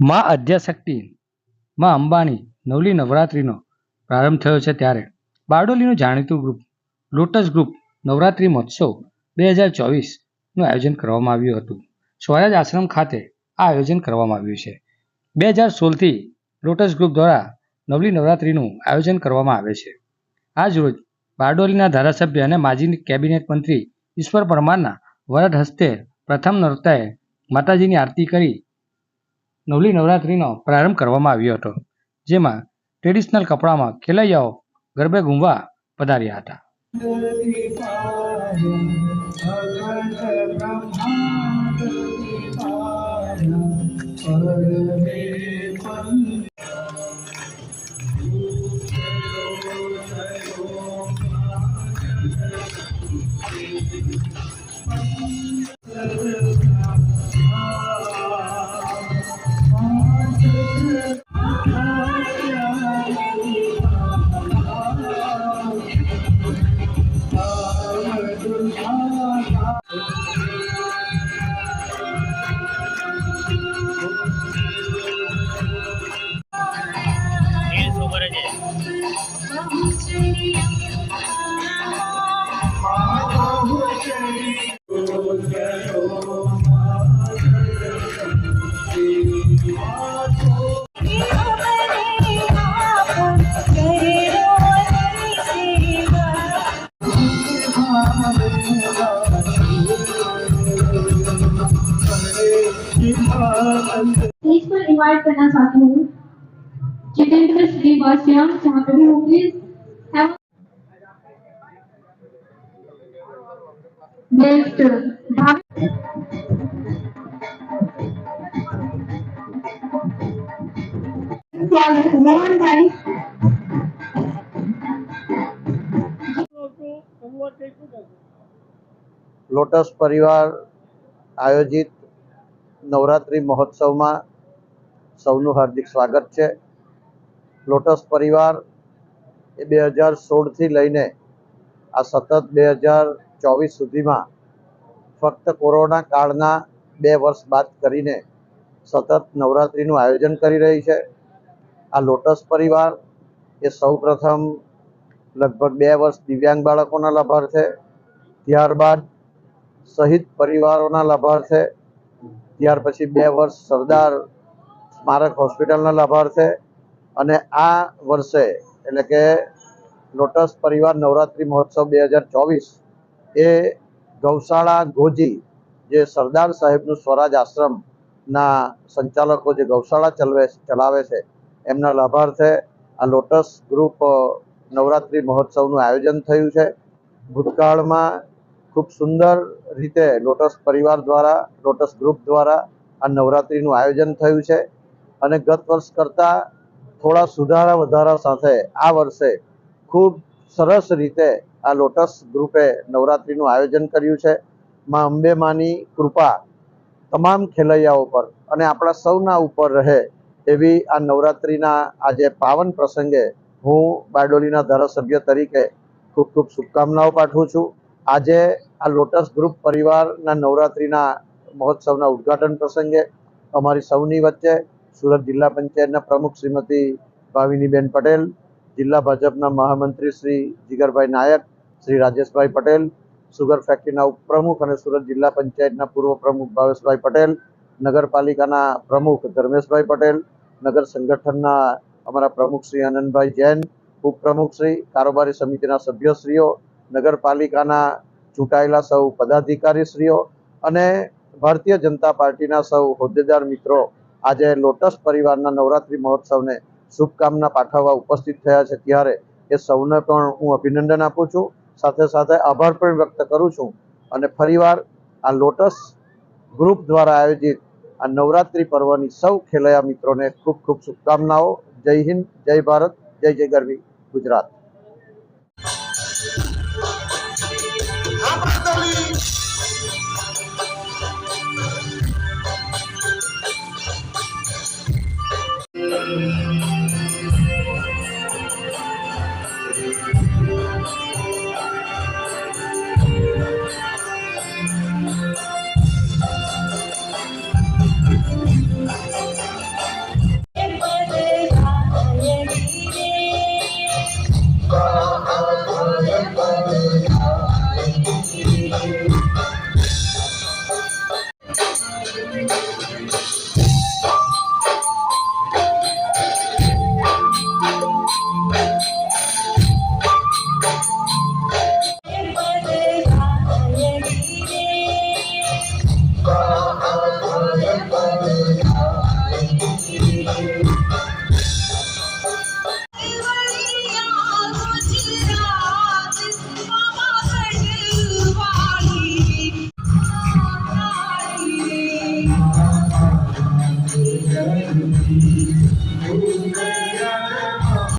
મા અધ્યાશક્તિ, મા અંબાણી, નવલી નવરાત્રિનો પ્રારંભ થયો છે ત્યારે. બારડોલીનું જાણીતું ગ્રુપ લોટસ ગ્રુપ નવરાત્રિ મહોત્સવ બે હજાર ચોવીસનું આયોજન કરવામાં આવ્યું હતું. સ્વરાજ આશ્રમ ખાતે આ આયોજન કરવામાં આવ્યું છે. બે હજાર સોળથી લોટસ ગ્રુપ દ્વારા નવલી નવરાત્રિનું આયોજન કરવામાં આવે છે. આજ રોજ બારડોલીના ધારાસભ્ય અને માજી કેબિનેટ મંત્રી ઈશ્વર પરમારના વરદ હસ્તે પ્રથમ નોરતાએ માતાજીની આરતી કરી નવલી નવરાત્રિનો પ્રારંભ કરવામાં આવ્યો હતો, જેમાં ટ્રેડિશનલ કપડામાં ખેલૈયાઓ ગરબે ઘૂમવા પધાર્યા હતા. રીલ્સ ઉપર છે स्टेज पर इनवाइट करना चाहती हूँ। जितेंद्र जहाँ पे भी नेक्स्ट लोटस परिवार आयोजित નવરાત્રિ મહોત્સવમાં સૌનું હાર્દિક સ્વાગત છે. લોટસ પરિવાર એ બે હજાર સોળથી લઈને આ સતત બે હજાર ચોવીસ સુધીમાં ફક્ત કોરોના કાળના બે વર્ષ બાદ કરીને સતત નવરાત્રિનું આયોજન કરી રહી છે. આ લોટસ પરિવાર એ સૌ પ્રથમ લગભગ બે વર્ષ દિવ્યાંગ બાળકોના લાભાર્થે, ત્યારબાદ શહીદ પરિવારોના લાભાર્થે ત્યાર પછી બે વર્ષ સરદાર સ્મારક હોસ્પિટલના લાભાર્થે અને આ વર્ષે એટલે કે લોટસ પરિવાર નવરાત્રિ મહોત્સવ બે હજાર ચોવીસ એ ગૌશાળા ગોજી જે સરદાર સાહેબનું સ્વરાજ આશ્રમના સંચાલકો જે ગૌશાળા ચલવે ચલાવે છે, એમના લાભાર્થે આ લોટસ ગ્રુપ નવરાત્રિ મહોત્સવનું આયોજન થયું છે. ભૂતકાળમાં ખૂબ સુંદર રીતે લોટસ પરિવાર દ્વારા, લોટસ ગ્રુપ દ્વારા આ નવરાત્રિનું આયોજન થયું છે. અને ગત વર્ષ કરતાં થોડા સુધારા વધારા સાથે આ વર્ષે ખૂબ સરસ રીતે આ લોટસ ગ્રુપે નવરાત્રિનું આયોજન કર્યું છે. માં અંબે માની કૃપા તમામ ખેલૈયાઓ પર અને આપણા સૌના ઉપર રહે એવી આ નવરાત્રિના આજે પાવન પ્રસંગે હું બારડોલીના ધારાસભ્ય તરીકે ખૂબ ખૂબ શુભકામનાઓ પાઠવું છું. આજે આ લોટસ ગ્રુપ પરિવારના નવરાત્રિના મહોત્સવના ઉદ્ઘાટન પ્રસંગે અમારી સૌની વચ્ચે સુરત જિલ્લા પંચાયતના પ્રમુખ શ્રીમતી ભાવિનીબેન પટેલ, જિલ્લા ભાજપના મહામંત્રી શ્રી જીગરભાઈ નાયક, શ્રી રાજેશભાઈ પટેલ, સુગર ફેક્ટરીના ઉપપ્રમુખ અને સુરત જિલ્લા પંચાયતના પૂર્વ પ્રમુખ ભાવેશભાઈ પટેલ, નગરપાલિકાના પ્રમુખ ધર્મેશભાઈ પટેલ, નગર સંગઠનના અમારા પ્રમુખ શ્રી આનંદભાઈ જૈન, ઉપપ્રમુખ શ્રી કારોબારી સમિતિના સભ્યશ્રીઓ, નગરપાલિકાના ચૂંટાયેલા સૌ પદાધિકારીશ્રીઓ અને ભારતીય જનતા પાર્ટીના સૌ હોદ્દેદાર મિત્રો આજે લોટસ પરિવારના નવરાત્રિ મહોત્સવને શુભકામના પાઠવવા ઉપસ્થિત થયા છે. ત્યારે એ સૌને પણ હું અભિનંદન આપું છું. સાથે સાથે આભાર પણ વ્યક્ત કરું છું. અને ફરીવાર આ લોટસ ગ્રુપ દ્વારા આયોજિત આ નવરાત્રિ પર્વની સૌ ખેલૈયા મિત્રોને ખૂબ ખૂબ શુભકામનાઓ. જય હિન્દ, જય ભારત, જય જય ગરવી, ગુજરાત.